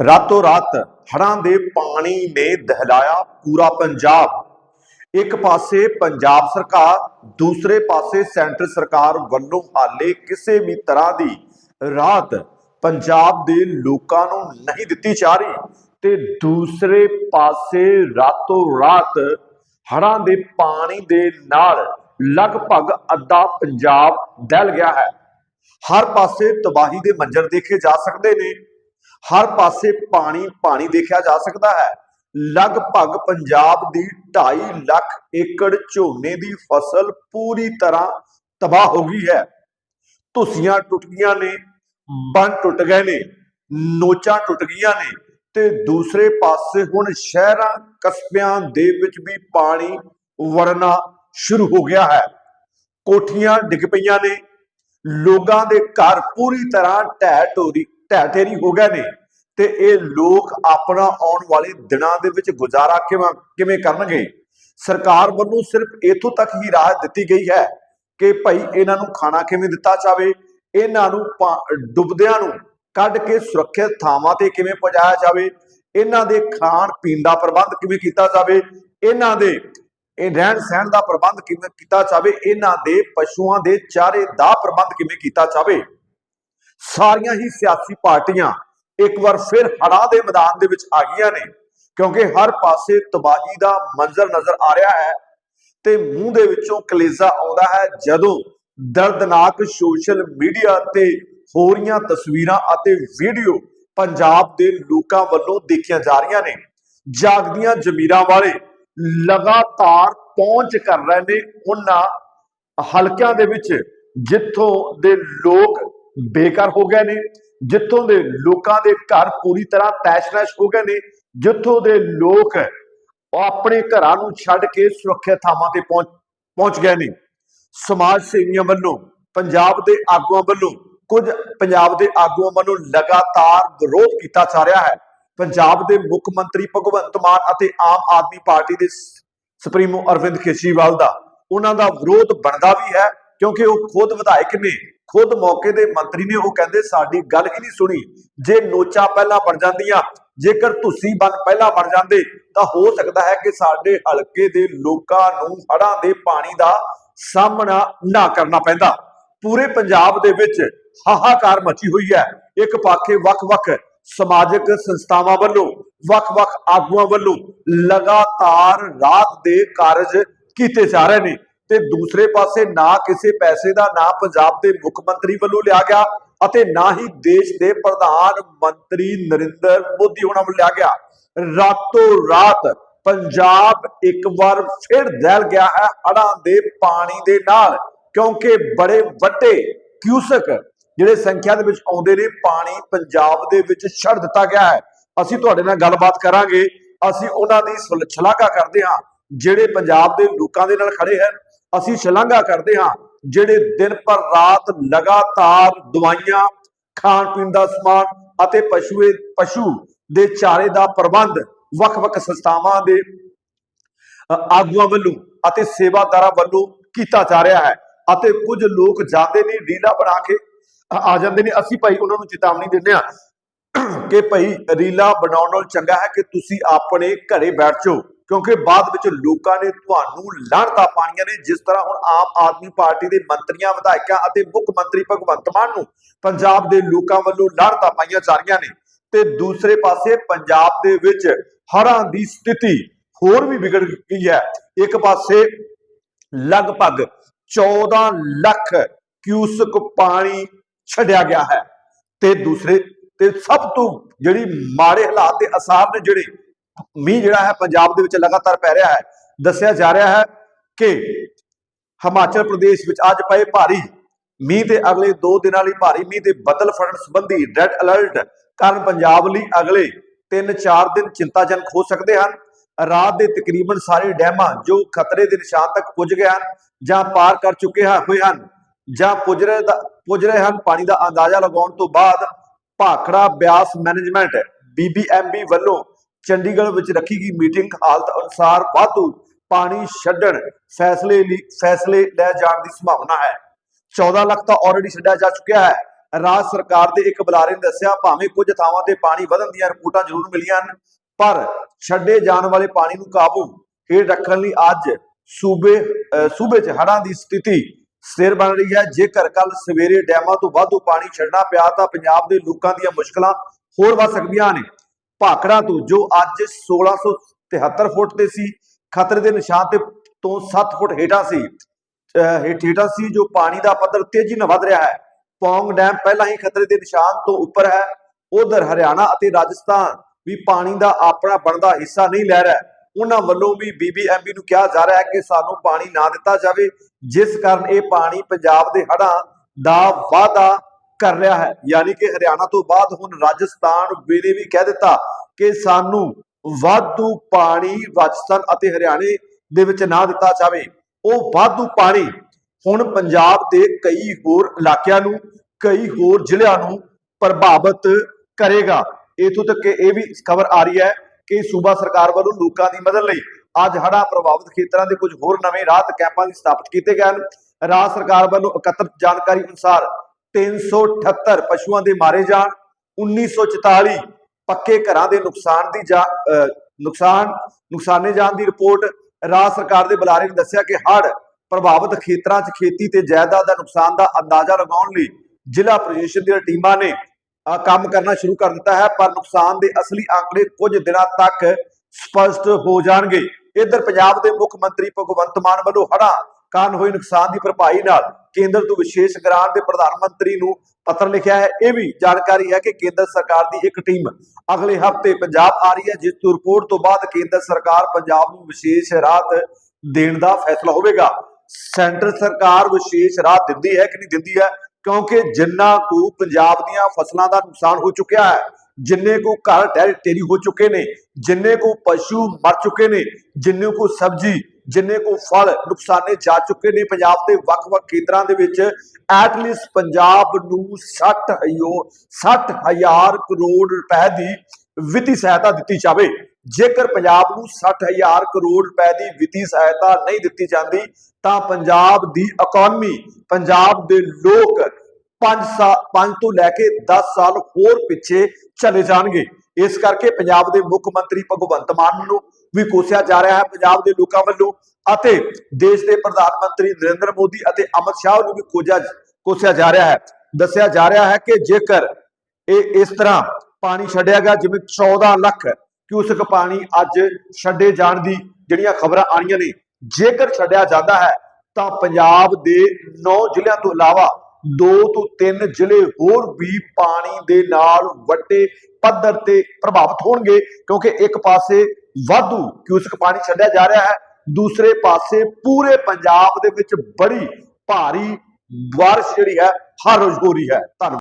ਰਾਤੋਂ ਰਾਤ ਹੜ੍ਹਾਂ ਦੇ ਪਾਣੀ ਨੇ ਦਹਿਲਾਇਆ ਪੂਰਾ ਪੰਜਾਬ। ਇੱਕ ਪਾਸੇ ਪੰਜਾਬ ਸਰਕਾਰ, ਦੂਸਰੇ ਪਾਸੇ ਸੈਂਟਰ ਸਰਕਾਰ ਵੱਲੋਂ ਹਾਲੇ ਕਿਸੇ ਵੀ ਤਰ੍ਹਾਂ ਦੀ ਰਾਹਤ ਪੰਜਾਬ ਦੇ ਲੋਕਾਂ ਨੂੰ ਨਹੀਂ ਦਿੱਤੀ ਜਾ ਰਹੀ ਤੇ ਦੂਸਰੇ ਪਾਸੇ ਰਾਤੋਂ ਰਾਤ ਹੜ੍ਹਾਂ ਦੇ ਪਾਣੀ ਦੇ ਨਾਲ ਲਗਭਗ ਅੱਧਾ ਪੰਜਾਬ ਦਹਿਲ ਗਿਆ ਹੈ। ਹਰ ਪਾਸੇ ਤਬਾਹੀ ਦੇ ਮੰਜ਼ਰ ਦੇਖੇ ਜਾ ਸਕਦੇ ਨੇ। ਹਰ ਪਾਸੇ ਪਾਣੀ ਪਾਣੀ ਦੇਖਿਆ ਜਾ ਸਕਦਾ ਹੈ। ਲਗਭਗ ਪੰਜਾਬ ਦੀ 2.5 ਲੱਖ ਏਕੜ ਝੋਨੇ ਦੀ ਫਸਲ ਪੂਰੀ ਤਰ੍ਹਾਂ ਤਬਾਹ ਹੋ ਗਈ ਹੈ। ਧੁੱਸੀਆਂ ਟੁੱਟ ਗਈਆਂ ਨੇ, ਬੰਨ ਟੁੱਟ ਗਏ ਨੇ, ਨੋਚਾਂ ਟੁੱਟ ਗਈਆਂ ਨੇ ਤੇ ਦੂਸਰੇ ਪਾਸੇ ਹੁਣ ਸ਼ਹਿਰਾਂ, ਕਸਬਿਆਂ ਦੇ ਵਿੱਚ ਵੀ ਪਾਣੀ ਵੜਨਾ ਸ਼ੁਰੂ ਹੋ ਗਿਆ ਹੈ। ਕੋਠੀਆਂ ਡਿੱਗ ਪਈਆਂ ਨੇ, ਲੋਕਾਂ ਦੇ ਘਰ ਪੂਰੀ ਤਰ੍ਹਾਂ ਢਹਿ ਢੋਰੀ ਢਹਿ ਢੇਰੀ ਹੋ ਗਏ ਨੇ ਤੇ ਇਹ ਲੋਕ ਆਪਣਾ ਆਉਣ ਵਾਲੇ ਦਿਨਾਂ ਦੇ ਵਿੱਚ ਗੁਜ਼ਾਰਾ ਕਿਵੇਂ ਕਿਵੇਂ ਕਰਨਗੇ? ਸਰਕਾਰ ਵੱਲੋਂ ਸਿਰਫ ਇਥੋਂ ਤੱਕ ਹੀ ਰਾਹ ਦਿੱਤੀ ਗਈ ਹੈ ਕਿ ਭਾਈ ਇਹਨਾਂ ਨੂੰ ਖਾਣਾ ਕਿਵੇਂ ਦਿੱਤਾ ਜਾਵੇ, ਇਹਨਾਂ ਨੂੰ ਡੁੱਬਦਿਆਂ ਨੂੰ ਕੱਢ ਕੇ ਸੁਰੱਖਿਅਤ ਥਾਵਾਂ ਤੇ ਕਿਵੇਂ ਪਹੁੰਚਾਇਆ ਜਾਵੇ, ਇਹਨਾਂ ਦੇ ਖਾਣ ਪੀਣ ਦਾ ਪ੍ਰਬੰਧ ਕਿਵੇਂ ਕੀਤਾ ਜਾਵੇ, ਇਹਨਾਂ ਦੇ ਇਹ ਰਹਿਣ ਸਹਿਣ ਦਾ ਪ੍ਰਬੰਧ ਕਿਵੇਂ ਕੀਤਾ ਜਾਵੇ, ਇਹਨਾਂ ਦੇ ਪਸ਼ੂਆਂ ਦੇ ਚਾਰੇ ਦਾ ਪ੍ਰਬੰਧ ਕਿਵੇਂ ਕੀਤਾ ਜਾਵੇ। ਸਾਰੀਆਂ ਹੀ ਸਿਆਸੀ ਪਾਰਟੀਆਂ ਇੱਕ ਵਾਰ ਫਿਰ ਹੜ੍ਹਾਂ ਦੇ ਮੈਦਾਨ ਦੇ ਵਿੱਚ ਆ ਗਈਆਂ ਨੇ, ਕਿਉਂਕਿ ਹਰ ਪਾਸੇ ਤਬਾਹੀ ਦਾ ਮੰਜ਼ਰ ਨਜ਼ਰ ਆ ਰਿਹਾ ਹੈ ਤੇ ਮੂੰਹ ਦੇ ਵਿੱਚੋਂ ਕਲੇਜ਼ਾ ਆਉਂਦਾ ਹੈ ਜਦੋਂ ਦਰਦਨਾਕ ਸੋਸ਼ਲ ਮੀਡੀਆ ਤੇ ਹੋ ਰਹੀਆਂ ਤਸਵੀਰਾਂ ਅਤੇ ਵੀਡੀਓ ਪੰਜਾਬ ਦੇ ਲੋਕਾਂ ਵੱਲੋਂ ਦੇਖੀਆਂ ਜਾ ਰਹੀਆਂ ਨੇ। ਜਾਗਦੀਆਂ ਜ਼ਮੀਰਾਂ ਵਾਲੇ ਲਗਾਤਾਰ ਪਹੁੰਚ ਕਰ ਰਹੇ ਨੇ ਉਹਨਾਂ ਹਲਕਿਆਂ ਦੇ ਵਿੱਚ, ਜਿੱਥੋਂ ਦੇ ਲੋਕ ਬੇਕਾਰ ਹੋ ਗਏ ਨੇ, ਜਿੱਥੋਂ ਦੇ ਲੋਕਾਂ ਦੇ ਘਰ ਪੂਰੀ ਤਰ੍ਹਾਂ ਤੈਸ਼ ਹੋ ਗਏ ਨੇ, ਜਿੱਥੋਂ ਦੇ ਲੋਕ ਉਹ ਆਪਣੇ ਘਰਾਂ ਨੂੰ ਛੱਡ ਕੇ ਸੁਰੱਖਿਅਤ ਥਾਵਾਂ ਤੇ ਪਹੁੰਚ ਪਹੁੰਚ ਗਏ ਨੇ। ਸਮਾਜ ਸੇਵੀਆਂ ਵੱਲੋਂ, ਪੰਜਾਬ ਦੇ ਆਗੂਆਂ ਵੱਲੋਂ, ਕੁਝ ਪੰਜਾਬ ਦੇ ਆਗੂਆਂ ਵੱਲੋਂ ਲਗਾਤਾਰ ਵਿਰੋਧ ਕੀਤਾ ਜਾ ਰਿਹਾ ਹੈ। ਪੰਜਾਬ ਦੇ ਮੁੱਖ ਮੰਤਰੀ ਭਗਵੰਤ ਮਾਨ ਅਤੇ ਆਮ ਆਦਮੀ ਪਾਰਟੀ ਦੇ ਸੁਪਰੀਮੋ ਅਰਵਿੰਦ ਕੇਜਰੀਵਾਲ ਦਾ, ਉਹਨਾਂ ਦਾ ਵਿਰੋਧ ਬਣਦਾ ਵੀ ਹੈ। ਕਿਉਂਕਿ ਉਹ ਖੁਦ ਵਿਧਾਇਕ ਨੇ, ਖੁਦ ਮੌਕੇ ਦੇ ਮੰਤਰੀ ਨੇ, ਉਹ ਕਹਿੰਦੇ ਸਾਡੀ ਗੱਲ ਹੀ ਨਹੀਂ ਸੁਣੀ। ਜੇ ਨੋਚਾਂ ਪਹਿਲਾਂ ਬਣ ਜਾਂਦੀਆਂ, ਜੇਕਰ ਤੁਸੀਂ ਬੰਨ ਪਹਿਲਾਂ ਬਣ ਜਾਂਦੇ, ਤਾਂ ਹੋ ਸਕਦਾ ਹੈ ਕਿ ਸਾਡੇ ਹਲਕੇ ਦੇ ਲੋਕਾਂ ਨੂੰ ਹੜ੍ਹਾਂ ਦੇ ਪਾਣੀ ਦਾ ਸਾਹਮਣਾ ਨਾ ਕਰਨਾ ਪੈਂਦਾ। ਪੂਰੇ ਪੰਜਾਬ ਦੇ ਵਿੱਚ ਹਾਹਾਕਾਰ ਮਚੀ ਹੋਈ ਹੈ। ਇੱਕ ਪਾਸੇ ਵੱਖ-ਵੱਖ ਸਮਾਜਿਕ ਸੰਸਥਾਵਾਂ ਵੱਲੋਂ, ਵੱਖ-ਵੱਖ ਆਗੂਆਂ ਵੱਲੋਂ ਲਗਾਤਾਰ ਰਾਤ ਦੇ ਕਾਰਜ ਕੀਤੇ ਜਾ ਰਹੇ ਨੇ। ਤੇ ਦੂਸਰੇ ਪਾਸੇ ਨਾ ਕਿਸੇ ਪੈਸੇ ਦਾ, ਨਾ ਪੰਜਾਬ ਦੇ ਮੁੱਖ ਮੰਤਰੀ ਵੱਲੋਂ ਲਿਆ ਗਿਆ ਅਤੇ ਨਾ ਹੀ ਦੇਸ਼ ਦੇ ਪ੍ਰਧਾਨ ਮੰਤਰੀ ਨਰਿੰਦਰ ਮੋਦੀ ਉਹਨਾਂ ਵੱਲੋਂ ਲਿਆ ਗਿਆ। ਰਾਤੋਂ ਰਾਤ ਪੰਜਾਬ ਇੱਕ ਵਾਰ ਫਿਰ ਦਹਿਲ ਗਿਆ ਹੈ ਹੜ੍ਹਾਂ ਦੇ ਪਾਣੀ ਦੇ ਨਾਲ, ਕਿਉਂਕਿ ਬੜੇ ਵੱਡੇ ਕਿਊਸਕ ਜਿਹੜੇ ਸੰਖਿਆ ਦੇ ਵਿੱਚ ਆਉਂਦੇ ਨੇ, ਪਾਣੀ ਪੰਜਾਬ ਦੇ ਵਿੱਚ ਛੱਡ ਦਿੱਤਾ ਗਿਆ ਹੈ। ਅਸੀਂ ਤੁਹਾਡੇ ਨਾਲ ਗੱਲਬਾਤ ਕਰਾਂਗੇ। ਅਸੀਂ ਉਹਨਾਂ ਦੀ ਸ਼ਲਾਘਾ ਕਰਦੇ ਹਾਂ, ਜਿਹੜੇ ਪੰਜਾਬ ਦੇ ਲੋਕਾਂ ਦੇ ਨਾਲ ਖੜੇ ਹਨ। ਅਸੀਂ ਸ਼ਲਾਘਾ ਕਰਦੇ ਹਾਂ ਜਿਹੜੇ ਦਿਨ ਪਰ ਰਾਤ ਲਗਾਤਾਰ ਦਵਾਈਆਂ, ਖਾਣ ਪੀਣ ਦਾ ਸਮਾਨ ਅਤੇ ਪਸ਼ੂਏ, ਪਸ਼ੂ ਦੇ ਚਾਰੇ ਦਾ ਪ੍ਰਬੰਧ ਵੱਖ-ਵੱਖ ਸੰਸਥਾਵਾਂ ਦੇ ਆਗੂਆਂ ਵੱਲੋਂ ਅਤੇ ਸੇਵਾਦਾਰਾਂ ਵੱਲੋਂ ਕੀਤਾ ਜਾ ਰਿਹਾ ਹੈ ਅਤੇ ਕੁਝ ਲੋਕ ਜਾਂਦੇ ਨੇ, ਰੀਲਾ ਬਣਾ ਕੇ ਆ- ਆ ਜਾਂਦੇ ਨੇ। ਅਸੀਂ ਭਾਈ ਉਹਨਾਂ ਨੂੰ ਚੇਤਾਵਨੀ ਦਿੰਦੇ ਆ ਕਿ ਭਾਈ ਰੀਲਾ ਬਣਾਉਣ ਨਾਲ ਚੰਗਾ ਹੈ ਕਿ ਤੁਸੀਂ ਆਪਣੇ ਘਰੇ ਬੈਠ ਜਾਓ। ਕਿਉਂਕਿ ਬਾਅਦ ਵਿੱਚ ਲੋਕਾਂ ਨੇ ਤੁਹਾਨੂੰ ਲਾਹਣਤਾਂ ਪਾਣੀਆਂ ਨੇ, ਜਿਸ ਤਰ੍ਹਾਂ ਹੁਣ ਆਮ ਆਦਮੀ ਪਾਰਟੀ ਦੇ ਮੰਤਰੀਆਂ, ਵਿਧਾਇਕਾਂ ਅਤੇ ਮੁੱਖ ਮੰਤਰੀ ਭਗਵੰਤ ਮਾਨ ਨੂੰ ਪੰਜਾਬ ਦੇ ਲੋਕਾਂ ਵੱਲੋਂ ਲਾਹਣਤਾਂ ਪਾਈਆਂ ਜਾ ਰਹੀਆਂ ਨੇ। ਤੇ ਦੂਸਰੇ ਪਾਸੇ ਪੰਜਾਬ ਦੇ ਵਿੱਚ ਹੜ੍ਹਾਂ ਦੀ ਸਥਿਤੀ ਹੋਰ ਵੀ ਵਿਗੜ ਗਈ ਹੈ। ਇੱਕ ਪਾਸੇ ਲਗਭਗ 14 ਲੱਖ ਕਿਊਸਕ ਪਾਣੀ ਛੱਡਿਆ ਗਿਆ ਹੈ ਤੇ ਦੂਸਰੇ ਤੇ ਸਭ ਤੋਂ ਜਿਹੜੀ ਮਾੜੇ ਹਾਲਾਤ ਤੇ ਅਸਾਰ ਨੇ ਜਿਹੜੇ ਮੀਂਹ ਜਿਹੜਾ ਹੈ ਪੰਜਾਬ ਦੇ ਵਿੱਚ ਲਗਾਤਾਰ ਪੈ ਰਿਹਾ ਹੈ। ਦੱਸਿਆ ਜਾ ਰਿਹਾ ਹੈ ਕਿ ਹਿਮਾਚਲ ਪ੍ਰਦੇਸ਼ ਵਿੱਚ ਅੱਜ ਪਏ ਭਾਰੀ ਮੀਂਹ ਤੇ ਅਗਲੇ 2 ਦਿਨਾਂ ਲਈ ਭਾਰੀ ਮੀਂਹ ਤੇ ਬੱਦਲ ਫੜਨ ਸੰਬੰਧੀ ਰੈੱਡ ਅਲਰਟ ਕਾਰਨ ਪੰਜਾਬ ਲਈ ਅਗਲੇ 3-4 ਦਿਨ ਚਿੰਤਾਜਨਕ ਹੋ ਸਕਦੇ ਹਨ। ਰਾਤ ਦੇ ਤਕਰੀਬਨ ਸਾਰੇ ਡੈਮਾਂ ਜੋ ਖਤਰੇ ਦੇ ਨਿਸ਼ਾਨ ਤੱਕ ਪੁੱਜ ਗਏ ਹਨ ਜਾਂ ਪਾਰ ਕਰ ਚੁੱਕੇ ਹੋਏ ਹਨ ਜਾਂ ਪੁੱਜ ਰਹੇ ਪੁੱਜ ਰਹੇ ਹਨ। ਪਾਣੀ ਦਾ ਅੰਦਾਜ਼ਾ ਲਗਾਉਣ ਤੋਂ ਬਾਅਦ ਭਾਖੜਾ ਬਿਆਸ ਮੈਨੇਜਮੈਂਟ ਬੀਬੀਐਮਬੀ ਵੱਲੋਂ ਚੰਡੀਗੜ੍ਹ ਵਿੱਚ ਰੱਖੀ ਗਈ ਮੀਟਿੰਗ ਹਾਲਤ ਅਨੁਸਾਰ ਵਾਧੂ ਪਾਣੀ ਛੱਡਣ ਫੈਸਲੇ ਲਈ ਫੈਸਲੇ ਲੈ ਜਾਣ ਦੀ ਸੰਭਾਵਨਾ ਹੈ। 14 ਲੱਖ ਤਾਂ ਆਲਰੇਡੀ ਛੱਡਿਆ ਜਾ ਚੁੱਕਿਆ ਹੈ। ਰਾਜ ਸਰਕਾਰ ਦੇ ਇੱਕ ਬੁਲਾਰੇ ਨੇ ਦੱਸਿਆ, ਭਾਵੇਂ ਕੁਝ ਥਾਵਾਂ ਤੇ ਪਾਣੀ ਵਧਣ ਦੀਆਂ ਰਿਪੋਰਟਾਂ ਜ਼ਰੂਰ ਮਿਲੀਆਂ ਹਨ, ਪਰ ਛੱਡੇ ਜਾਣ ਵਾਲੇ ਪਾਣੀ ਨੂੰ ਕਾਬੂ ਹੇਠ ਰੱਖਣ ਲਈ ਅੱਜ ਸੂਬੇ ਸੂਬੇ 'ਚ ਹੜ੍ਹਾਂ ਦੀ ਸਥਿਤੀ ਸਿਰ ਬਣ ਰਹੀ ਹੈ। ਜੇਕਰ ਕੱਲ ਸਵੇਰੇ ਡੈਮਾਂ ਤੋਂ ਵਾਧੂ ਪਾਣੀ ਛੱਡਣਾ ਪਿਆ ਤਾਂ ਪੰਜਾਬ ਦੇ ਲੋਕਾਂ ਦੀਆਂ ਮੁਸ਼ਕਲਾਂ ਹੋਰ ਵੱਧ ਸਕਦੀਆਂ ਨੇ ਭਾਖੜਾ ਤੋਂ, ਜੋ ਅੱਜ 1673 ਫੁੱਟ ਤੇ ਸੀ, ਖਤਰੇ ਦੇ ਨਿਸ਼ਾਨ ਤੇ ਤੋਂ 7 ਫੁੱਟ ਹੇਠਾਂ ਸੀ। ਹੇਠਾਂ ਸੀ, ਜੋ ਪਾਣੀ ਦਾ ਪੱਧਰ ਤੇਜ਼ੀ ਨਾਲ ਵਧ ਰਿਹਾ ਹੈ। ਪੌਂਗ ਡੈਮ ਪਹਿਲਾਂ ਹੀ ਖਤਰੇ ਦੇ ਨਿਸ਼ਾਨ ਤੋਂ ਉੱਪਰ ਹੈ। ਉਧਰ ਹਰਿਆਣਾ ਅਤੇ ਰਾਜਸਥਾਨ ਵੀ ਪਾਣੀ ਦਾ ਆਪਣਾ ਬਣਦਾ ਹਿੱਸਾ ਨਹੀਂ ਲੈ ਰਿਹਾ। ਉਹਨਾਂ ਵੱਲੋਂ ਵੀ ਬੀਬੀਐਮਬੀ ਨੂੰ ਕਿਹਾ ਜਾ ਰਿਹਾ ਹੈ ਕਿ ਸਾਨੂੰ ਪਾਣੀ ਨਾ ਦਿੱਤਾ ਜਾਵੇ, ਜਿਸ ਕਾਰਨ ਇਹ ਪਾਣੀ ਪੰਜਾਬ ਦੇ ਹੜ੍ਹਾਂ ਦਾ ਵਾਧਾ ਕਰ ਰਿਹਾ ਹੈ। ਯਾਨੀ ਕਿ ਹਰਿਆਣਾ ਤੋਂ ਬਾਅਦ ਹੁਣ ਰਾਜਸਥਾਨ ਵੇਲੇ ਵੀ ਕਹਿ ਦਿੱਤਾ ਕਿ ਸਾਨੂੰ ਵਾਧੂ ਪਾਣੀ ਰਾਜਸਥਾਨ ਅਤੇ ਹਰਿਆਣੇ ਦੇ ਵਿੱਚ ਨਾ ਦਿੱਤਾ ਜਾਵੇ। ਉਹ ਵਾਧੂ ਪਾਣੀ ਹੁਣ ਪੰਜਾਬ ਦੇ ਕਈ ਹੋਰ ਇਲਾਕਿਆਂ ਨੂੰ, ਕਈ ਹੋਰ ਜ਼ਿਲ੍ਹਿਆਂ ਨੂੰ ਪ੍ਰਭਾਵਿਤ ਕਰੇਗਾ। ਇਥੋਂ ਤੱਕ ਕਿ ਇਹ ਵੀ ਖਬਰ ਆ ਰਹੀ ਹੈ ਕਿ ਸੂਬਾ ਸਰਕਾਰ ਵੱਲੋਂ ਲੋਕਾਂ ਦੀ ਮਦਦ ਲਈ ਅੱਜ ਹੜ੍ਹਾਂ ਪ੍ਰਭਾਵਿਤ ਖੇਤਰਾਂ ਦੇ ਕੁਝ ਹੋਰ ਨਵੇਂ ਰਾਹਤ ਕੈਂਪਾਂ ਦੀ ਸਥਾਪਿਤ ਕੀਤੇ ਗਏ ਹਨ। ਰਾਜ ਸਰਕਾਰ ਵੱਲੋਂ ਇਕੱਤਰ ਜਾਣਕਾਰੀ ਅਨੁਸਾਰ 378 ਪਸ਼ੂਆਂ ਦੇ ਮਾਰੇ ਜਾਣ 1944 ਪੱਕੇ ਘਰਾਂ ਦੇ ਨੁਕਸਾਨ ਦੀ ਨੁਕਸਾਨ ਨੁਕਸਾਨੇ ਜਾਣ ਦੀ ਰਿਪੋਰਟ ਰਾਜ ਸਰਕਾਰ ਦੇ ਬੁਲਾਰੇ ਨੇ ਦੱਸਿਆ ਕਿ ਹੜ੍ਹ ਪ੍ਰਭਾਵਿਤ ਖੇਤਰਾਂ 'ਚ ਖੇਤੀ ਤੇ ਜਾਇਦਾਦ ਦਾ ਨੁਕਸਾਨ ਦਾ ਅੰਦਾਜ਼ਾ ਲਗਾਉਣ ਲਈ ਜ਼ਿਲ੍ਹਾ ਪ੍ਰਸ਼ਾਸਨ ਦੀਆਂ ਟੀਮਾਂ ਨੇ ਅਹ, ਕੰਮ ਕਰਨਾ ਸ਼ੁਰੂ ਕਰ ਦਿੱਤਾ ਹੈ ਪਰ ਨੁਕਸਾਨ ਦੇ ਅਸਲੀ ਆંકੜੇ ਕੁਝ ਦਿਨਾਂ ਤੱਕ ਸਪਸ਼ਟ ਹੋ ਜਾਣਗੇ। ਇੱਧਰ ਪੰਜਾਬ ਦੇ ਮੁੱਖ ਮੰਤਰੀ ਭਗਵੰਤ ਮਾਨ ਵੱਲੋਂ ਹੜ੍ਹਾਂ ਕਾਰਨ ਹੋਏ ਨੁਕਸਾਨ ਦੀ ਭਰਪਾਈ ਨਾਲ ਕੇਂਦਰ ਤੋਂ ਵਿਸ਼ੇਸ਼ ਗ੍ਰਾਂਟ ਦੇ ਪ੍ਰਧਾਨ ਮੰਤਰੀ ਨੂੰ ਪੱਤਰ ਲਿਖਿਆ ਹੈ। ਇਹ ਵੀ ਜਾਣਕਾਰੀ ਹੈ ਕਿ ਕੇਂਦਰ ਸਰਕਾਰ ਦੀ ਇੱਕ ਟੀਮ ਅਗਲੇ ਹਫ਼ਤੇ ਪੰਜਾਬ ਆ ਰਹੀ ਹੈ, ਜਿਸ ਤੋਂ ਰਿਪੋਰਟ ਤੋਂ ਬਾਅਦ ਕੇਂਦਰ ਸਰਕਾਰ ਪੰਜਾਬ ਨੂੰ ਵਿਸ਼ੇਸ਼ ਰਾਹਤ ਦੇਣ ਦਾ ਫੈਸਲਾ ਹੋਵੇਗਾ। ਸੈਂਟਰ ਸਰਕਾਰ ਵਿਸ਼ੇਸ਼ ਰਾਹਤ ਦਿੰਦੀ ਹੈ ਕਿ ਨਹੀਂ ਦਿੰਦੀ ਹੈ? ਕਿਉਂਕਿ ਜਿੰਨਾ ਕੁ ਪੰਜਾਬ ਦੀਆਂ ਫਸਲਾਂ ਦਾ ਨੁਕਸਾਨ ਹੋ ਚੁੱਕਿਆ ਹੈ ਜਿੰਨੇ ਕੁ ਘਰ ਢਹਿ ਢੇਰੀ ਹੋ ਚੁੱਕੇ ਨੇ, ਜਿੰਨੇ ਕੁ ਪਸ਼ੂ ਮਰ ਚੁੱਕੇ ਨੇ, ਜਿੰਨੇ ਕੁ ਸਬਜ਼ੀ, ਜਿੰਨੇ ਕੁ ਫਲ ਨੁਕਸਾਨੇ ਜਾ ਚੁੱਕੇ ਨੇ ਪੰਜਾਬ ਦੇ ਵੱਖ-ਵੱਖ ਖੇਤਰਾਂ ਦੇ ਵਿੱਚ ਐਟਲੀਸਟ ਪੰਜਾਬ ਨੂੰ 60 ਹਯੋ 60 ਹਜ਼ਾਰ ਕਰੋੜ ਰੁਪਏ ਦੀ ਵਿੱਤੀ ਸਹਾਇਤਾ ਦਿੱਤੀ ਜਾਵੇ। ਜੇਕਰ ਪੰਜਾਬ ਨੂੰ 60 ਹਜ਼ਾਰ ਕਰੋੜ ਰੁਪਏ ਦੀ ਵਿੱਤੀ ਸਹਾਇਤਾ ਨਹੀਂ ਦਿੱਤੀ ਜਾਂਦੀ, ਤਾਂ ਪੰਜਾਬ ਦੀ ਇਕਨੋਮੀ ਪੰਜਾਬ ਦੇ ਲੋਕ 5 ਸਾਲ 5 ਤੋਂ ਲੈ ਕੇ 10 ਸਾਲ ਹੋਰ ਪਿੱਛੇ ਚਲੇ ਜਾਣਗੇ। ਇਸ ਕਰਕੇ ਪੰਜਾਬ ਦੇ ਮੁੱਖ ਮੰਤਰੀ ਭਗਵੰਤ ਮਾਨ ਨੂੰ ਵੀ ਕੋਸਿਆ ਜਾ ਰਿਹਾ ਹੈ ਪੰਜਾਬ ਦੇ ਲੋਕਾਂ ਵੱਲੋਂ ਅਤੇ ਦੇਸ਼ ਦੇ ਪ੍ਰਧਾਨ ਮੰਤਰੀ ਨਰਿੰਦਰ ਮੋਦੀ ਅਤੇ ਅਮਿਤ ਸ਼ਾਹ ਨੂੰ ਵੀ ਕੋਜਾ ਕੋਸਿਆ ਜਾ ਰਿਹਾ ਹੈ। ਦੱਸਿਆ ਜਾ ਰਿਹਾ ਹੈ ਕਿ ਜੇਕਰ ਇਹ ਇਸ ਤਰ੍ਹਾਂ ਪਾਣੀ ਛੱਡਿਆ ਗਿਆ, ਜਿਵੇਂ 14 ਲੱਖ ਕਿਊਸਕ ਪਾਣੀ ਅੱਜ ਛੱਡੇ ਜਾਣ ਦੀ ਜਿਹੜੀਆਂ ਖਬਰਾਂ ਆ ਨੇ, ਜੇਕਰ ਛੱਡਿਆ ਜਾਂਦਾ ਹੈ ਤਾਂ ਪੰਜਾਬ ਦੇ 9 ਜ਼ਿਲ੍ਹਿਆਂ ਤੋਂ ਇਲਾਵਾ ਦੋ ਤੋਂ ਤਿੰਨ ਜ਼ਿਲ੍ਹੇ ਹੋਰ ਵੀ ਪਾਣੀ ਦੇ ਨਾਲ ਵੱਡੇ ਪੱਧਰ ਤੇ ਪ੍ਰਭਾਵਿਤ ਹੋਣਗੇ, ਕਿਉਂਕਿ ਇੱਕ ਪਾਸੇ ਵਾਧੂ ਕਿਊਸਕ ਪਾਣੀ ਛੱਡਿਆ ਜਾ ਰਿਹਾ ਹੈ, ਦੂਸਰੇ ਪਾਸੇ ਪੂਰੇ ਪੰਜਾਬ ਦੇ ਵਿੱਚ ਬੜੀ ਭਾਰੀ ਬਾਰਿਸ਼ ਜਿਹੜੀ ਹੈ, ਹਰ ਰੋਜ਼ ਹੋ ਰਹੀ ਹੈ। ਧੰਨਵਾਦ।